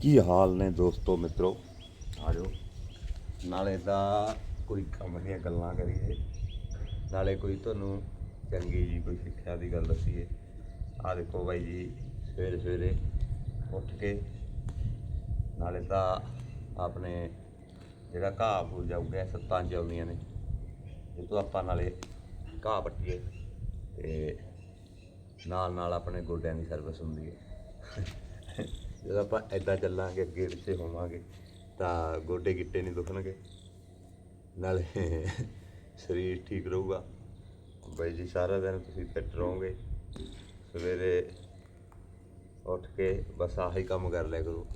ਕੀ ਹਾਲ ਨੇ ਦੋਸਤੋ, ਮਿੱਤਰੋ? ਆਜੋ ਨਾਲੇ ਤਾਂ ਕੋਈ ਕੰਮ ਦੀਆਂ ਗੱਲਾਂ ਕਰੀਏ। ਨਾਲੇ ਕੋਈ ਤੁਹਾਨੂੰ ਚੰਗੀ ਜੀ ਕੋਈ ਸਿੱਖਿਆ ਦੀ ਗੱਲ ਦੱਸੀਏ। ਆ ਦੇਖੋ ਬਾਈ ਜੀ, ਸਵੇਰੇ ਸਵੇਰੇ ਉੱਠ ਕੇ ਨਾਲੇ ਤਾਂ ਆਪਣੇ ਜਿਹੜਾ ਘਾਹ ਫੂਲ ਜਾਊਗਾ ਸੱਤਾਂ ਚ ਆਉਂਦੀਆਂ ਨੇ। ਇਹ ਤੋਂ ਆਪਾਂ ਨਾਲੇ ਘਾਹ ਪੱਟੀਏ ਤੇ ਨਾਲ ਨਾਲ ਆਪਣੇ ਗੋਡਿਆਂ ਦੀ ਸਰਵਿਸ ਹੁੰਦੀ ਹੈ। ਜਦੋਂ ਆਪਾਂ ਐਦਾਂ ਚੱਲਾਂਗੇ, ਅੱਗੇ ਪਿੱਛੇ ਹੋਵਾਂਗੇ, ਤਾਂ ਗੋਡੇ ਗਿੱਟੇ ਨਹੀਂ ਦੁਖਣਗੇ। ਨਾਲੇ ਸਰੀਰ ਠੀਕ ਰਹੂਗਾ। ਬਾਈ ਜੀ, ਸਾਰਾ ਦਿਨ ਤੁਸੀਂ ਫਿੱਟ ਰਹੋਗੇ। ਸਵੇਰੇ ਉੱਠ ਕੇ ਬਸ ਆਹੀ ਕੰਮ ਕਰ ਲਿਆ ਕਰੋ।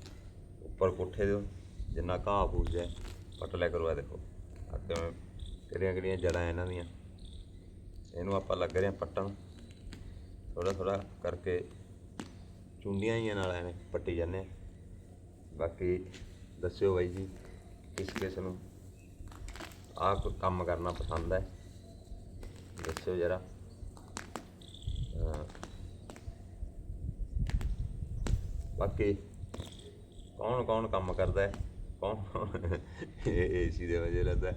ਉੱਪਰ ਕੋਠੇ ਦੇ ਜਿੰਨਾ ਘਾਹ ਫੂਸ ਹੈ ਪੱਟ ਲਿਆ ਕਰੋ ਆ ਦੇਖੋ। ਆ ਕਿਵੇਂ, ਕਿਹੜੀਆਂ ਕਿਹੜੀਆਂ ਜੜਾਂ ਇਹਨਾਂ ਦੀਆਂ। ਇਹਨੂੰ ਆਪਾਂ ਲੱਗ ਰਹੇ ਹਾਂ ਪੱਟਣ। ਥੋੜਾ ਥੋੜਾ ਕਰਕੇ ਚੁੰਡੀਆਂ ਹੀ ਨਾਲ ਐਵੇਂ ਪੱਟੀ ਜਾਂਦੇ ਆ। ਬਾਕੀ ਦੱਸਿਓ ਬਾਈ ਜੀ, ਕਿਸ ਕਿਸ ਨੂੰ ਆਹ ਕੰਮ ਕਰਨਾ ਪਸੰਦ ਹੈ? ਦੱਸਿਓ ਜਰਾ। ਬਾਕੀ ਕੌਣ ਕੌਣ ਕੰਮ ਕਰਦਾ ਹੈ? ਕੌਣ ਏਸੀ ਦੇ ਵਜੇ ਲੱਗਦਾ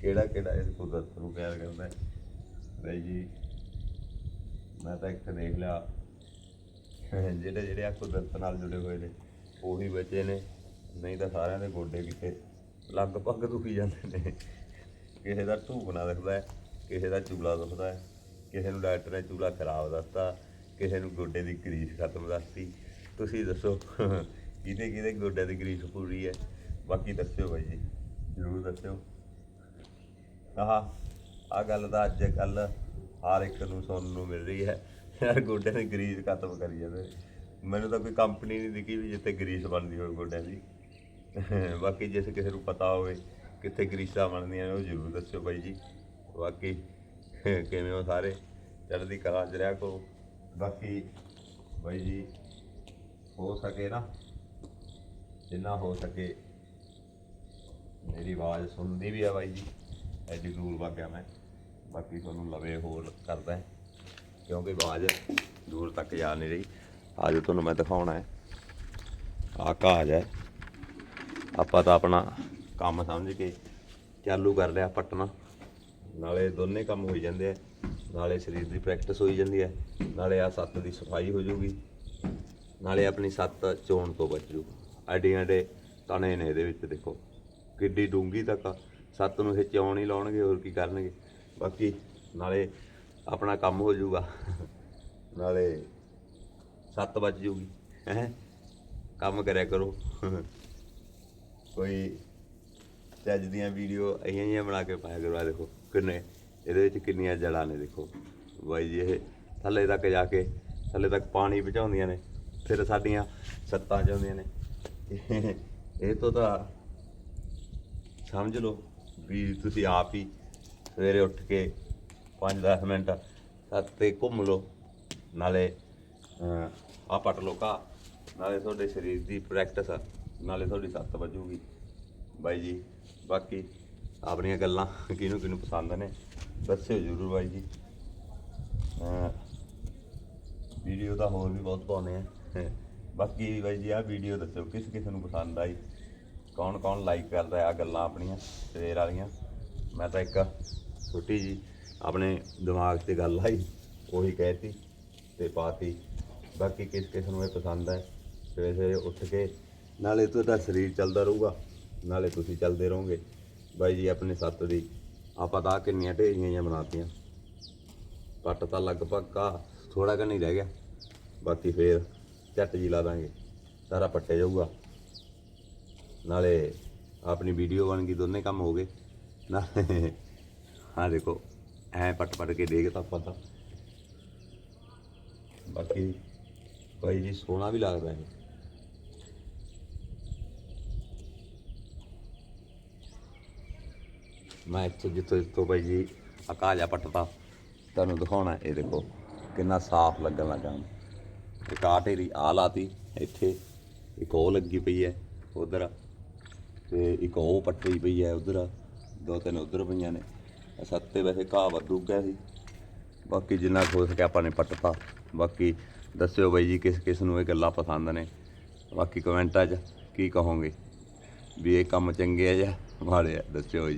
ਕਿਹੜਾ ਕਿਹੜਾ ਇਸ ਕੁਦਰਤ ਨੂੰ ਪਿਆਰ ਕਰਦਾ ਹੈ? ਬਾਈ ਜੀ, ਮੈਂ ਤਾਂ ਇੱਕ ਦੇਖ ਲਿਆ। ਜਿਹੜੇ ਜਿਹੜੇ ਆ ਕੁਦਰਤ ਨਾਲ ਜੁੜੇ ਹੋਏ ਨੇ, ਉਹੀ ਬਚੇ ਨੇ। ਨਹੀਂ ਤਾਂ ਸਾਰਿਆਂ ਦੇ ਗੋਡੇ ਕਿਤੇ ਲਗਭਗ ਦੁਖੀ ਜਾਂਦੇ ਨੇ। ਕਿਸੇ ਦਾ ਢੂਕਣਾ ਦਿਖਦਾ ਹੈ, ਕਿਸੇ ਦਾ ਚੂਲਾ ਦੁਖਦਾ ਹੈ, ਕਿਸੇ ਨੂੰ ਡਾਕਟਰ ਨੇ ਚੂਲਾ ਖਰਾਬ ਦੱਸਤਾ, ਕਿਸੇ ਨੂੰ ਗੋਡੇ ਦੀ ਗਰੀਸ ਖਤਮ ਦੱਸਤੀ। ਤੁਸੀਂ ਦੱਸੋ, ਕਿਹਦੇ ਕਿਹਦੇ ਗੋਡੇ ਦੀ ਗਰੀਸ ਪੂਰੀ ਹੈ? ਬਾਕੀ ਦੱਸਿਓ ਬਾਈ ਜੀ, ਜ਼ਰੂਰ ਦੱਸਿਓ। ਆਹ ਆ ਗੱਲ ਤਾਂ ਅੱਜ ਕੱਲ ਹਰ ਇੱਕ ਨੂੰ ਸੁਣਨ ਨੂੰ ਮਿਲ ਰਹੀ ਹੈ। ਯਾਰ ਗੋਡਿਆਂ ਦੀ ਗਰੀਸ ਖਤਮ ਕਰੀ ਜਾਂਦੇ। ਮੈਨੂੰ ਤਾਂ ਕੋਈ ਕੰਪਨੀ ਨਹੀਂ ਦਿਖੀ ਵੀ ਜਿੱਥੇ ਗਰੀਸ ਬਣਦੀ ਹੋਵੇ ਗੋਡਿਆਂ ਦੀ। ਬਾਕੀ ਜੇ ਕਿਸੇ ਨੂੰ ਪਤਾ ਹੋਵੇ ਕਿੱਥੇ ਗਰੀਸਾਂ ਬਣਦੀਆਂ ਨੇ, ਉਹ ਜ਼ਰੂਰ ਦੱਸਿਓ ਬਾਈ ਜੀ। ਬਾਕੀ ਕਿਵੇਂ ਹੋ ਸਾਰੇ? ਚੜ੍ਹਦੀ ਕਲਾ ਚ ਰਿਹਾ ਕਰੋ ਬਾਕੀ ਬਾਈ ਜੀ, ਹੋ ਸਕੇ ਨਾ। ਜਿੰਨਾ ਹੋ ਸਕੇ। ਮੇਰੀ ਆਵਾਜ਼ ਸੁਣਦੀ ਵੀ ਆ ਬਾਈ ਜੀ। ਐਡੀ ਜ਼ਰੂਰ ਵਰਗਿਆ ਮੈਂ। ਬਾਕੀ ਤੁਹਾਨੂੰ ਲਵੇ ਹੋਰ ਕਰਦਾ। ਕਿਉਂਕਿ ਆਵਾਜ਼ ਦੂਰ ਤੱਕ ਜਾ ਨਹੀਂ ਰਹੀ। ਅੱਜ ਤੁਹਾਨੂੰ ਮੈਂ ਦਿਖਾਉਣਾ ਹੈ। ਆਹ ਕਾਜ ਹੈ। ਆਪਾਂ ਤਾਂ ਆਪਣਾ ਕੰਮ ਸਮਝ ਕੇ ਚਾਲੂ ਕਰ ਲਿਆ ਪਟਨਾ। ਨਾਲੇ ਦੋਨੇ ਕੰਮ ਹੋਈ ਜਾਂਦੇ ਆ। ਨਾਲੇ ਸਰੀਰ ਦੀ ਪ੍ਰੈਕਟਿਸ ਹੋਈ ਜਾਂਦੀ ਹੈ। ਨਾਲੇ ਆ ਸੱਤ ਦੀ ਸਫ਼ਾਈ ਹੋ ਜਾਊਗੀ ਨਾਲੇ ਆਪਣੀ ਸੱਤ ਚੋਣ ਤੋਂ ਬਚੂ ਐਡੀਆਂ ਐਡੇ ਤਣੇ ਨੇ ਇਹਦੇ ਵਿੱਚ ਦੇਖੋ। ਕਿੱਡੀ ਡੂੰਗੀ ਤੱਕ ਸੱਤ ਨੂੰ ਇਹ ਚੌਣ ਹੀ ਲਾਉਣਗੇ, ਹੋਰ ਕੀ ਕਰਨਗੇ। ਬਾਕੀ ਨਾਲੇ ਆਪਣਾ ਕੰਮ ਹੋ ਜਾਊਗਾ। ਨਾਲੇ ਸੱਤ ਵੱਜ ਜੂਗੀ। ਹੈ? ਕੰਮ ਕਰਿਆ ਕਰੋ। ਕੋਈ ਚੱਜ ਦੀਆਂ ਵੀਡੀਓ ਅਈਆਂ ਜਿਹੀਆਂ ਬਣਾ ਕੇ ਪਾਇਆ ਕਰੋ। ਦੇਖੋ, ਕਿੰਨੇ ਇਹਦੇ ਵਿੱਚ ਕਿੰਨੀਆਂ ਜੜਾਂ ਨੇ ਦੇਖੋ। ਬਾਈ ਜੀ, ਇਹ ਥੱਲੇ ਤੱਕ ਜਾ ਕੇ, ਥੱਲੇ ਤੱਕ ਪਾਣੀ ਪਹੁੰਚਾਉਂਦੀਆਂ ਨੇ। ਫਿਰ ਸਾਡੀਆਂ ਸੱਤਾਂ ਚ ਆਉਂਦੀਆਂ ਨੇ। ਇਹ ਤੋਂ ਤਾਂ ਸਮਝ ਲਓ ਵੀ ਤੁਸੀਂ ਆਪ ਹੀ ਸਵੇਰੇ ਉੱਠ ਕੇ 5-10 ਮਿੰਟ ਛੱਤ ਤੇ ਘੁੰਮ ਲਓ। ਨਾਲੇ ਆ ਪਟ ਲਓ ਘਾਹ। ਨਾਲੇ ਤੁਹਾਡੇ ਸਰੀਰ ਦੀ ਪ੍ਰੈਕਟਿਸ ਨਾਲੇ ਤੁਹਾਡੀ ਸੱਤ ਵੱਜੂਗੀ। ਬਾਈ ਜੀ, ਬਾਕੀ ਆਪਣੀਆਂ ਗੱਲਾਂ ਕਿਹਨੂੰ ਕਿਹਨੂੰ ਪਸੰਦ ਨੇ, ਦੱਸਿਓ ਜ਼ਰੂਰ ਬਾਈ ਜੀ। ਵੀਡੀਓ ਤਾਂ ਹੋਰ ਵੀ ਬਹੁਤ ਪਾਉਨੇ ਆ। ਬਾਕੀ ਬਾਈ ਜੀ ਆ ਵੀਡੀਓ ਦੱਸਿਓ, ਕਿਸ ਕਿਸ ਨੂੰ ਪਸੰਦ ਆਈ? ਕੌਣ ਕੌਣ ਲਾਈਕ ਕਰਦਾ ਆ ਗੱਲਾਂ ਆਪਣੀਆਂ, ਸਵੇਰ ਵਾਲੀਆਂ? ਮੈਂ ਤਾਂ ਇੱਕ ਛੋਟੀ ਜੀ ਆਪਣੇ ਦਿਮਾਗ 'ਤੇ ਗੱਲ ਆਈ, ਉਹੀ ਕਹਿਤੀ ਤੇ ਪਾਤੀ। ਬਾਕੀ ਕਿਸ ਕਿਸ ਨੂੰ ਇਹ ਪਸੰਦ ਹੈ ਸਵੇਰੇ ਸਵੇਰੇ ਉੱਠ ਕੇ ਨਾਲੇ ਤੁਹਾਡਾ ਸਰੀਰ ਚੱਲਦਾ ਰਹੂਗਾ, ਨਾਲੇ ਤੁਸੀਂ ਚੱਲਦੇ ਰਹੋਗੇ। ਬਾਈ ਜੀ, ਆਪਣੇ ਸੱਤ ਦੀ ਆਪਾਂ ਤਾਂ ਕਿੰਨੀਆਂ ਢੇਰੀਆਂ ਜਿਹੀਆਂ ਬਣਾਤੀਆਂ। ਪੱਟ ਤਾਂ ਲਗਭਗ ਆ ਥੋੜਾ ਕੁ ਨਹੀਂ ਰਹਿ ਗਿਆ। ਬਾਕੀ ਫੇਰ ਝੱਟ ਜੀ ਲਾ ਦਾਂਗੇ, ਸਾਰਾ ਪੱਟੇ ਜਾਊਗਾ। ਨਾਲੇ ਆਪਣੀ ਵੀਡੀਓ ਬਣ ਗਈ, ਦੋਨੇ ਕੰਮ ਹੋ ਗਏ। ਨਾ ਹਾਂ ਦੇਖੋ। ਐ ਪੱਟ ਪੱਟ ਕੇ ਦੇਖ ਤਾਂ ਪਤਾ ਬਾਕੀ ਭਾਈ ਜੀ ਸੋਹਣਾ ਵੀ ਲੱਗਦਾ ਹੈ ਮੈਂ ਇੱਥੇ ਜਿੱਥੋਂ ਜਿੱਥੋਂ ਭਾਈ ਜੀ ਅਕਾਜਾ ਪੱਟਦਾ, ਤੁਹਾਨੂੰ ਦਿਖਾਉਣਾ ਇਹ ਦੇਖੋ ਕਿੰਨਾ ਸਾਫ਼ ਲੱਗਣ ਲੱਗਾ ਇੱਕ ਆਹ ਢੇਰੀ ਆ ਲਾਤੀ, ਇੱਥੇ ਇੱਕ ਉਹ ਲੱਗੀ ਪਈ ਹੈ ਉਧਰ ਤੇ ਇੱਕ ਉਹ ਪੱਟੀ ਪਈ ਹੈ ਉਧਰ, ਦੋ ਤਿੰਨ ਉਧਰ ਪਈਆਂ ਨੇ। ਸੱਤੇ ਵੈਸੇ ਘਾਹ ਵੱਧੂ ਗਿਆ ਸੀ। ਬਾਕੀ ਜਿੰਨਾ ਕੁ ਹੋ ਸਕਿਆ ਆਪਾਂ ਨੇ ਪੱਟਤਾ। ਬਾਕੀ ਦੱਸਿਓ ਬਾਈ ਜੀ ਕਿਸ ਕਿਸ ਨੂੰ ਇਹ ਗੱਲਾਂ ਪਸੰਦ ਨੇ। ਬਾਕੀ ਕਮੈਂਟਾਂ 'ਚ ਕੀ ਕਹੋਗੇ? ਵੀ ਇਹ ਕੰਮ ਚੰਗੇ ਆ ਜਾਂ ਮਾੜੇ ਆ? ਦੱਸਿਓ ਜੀ।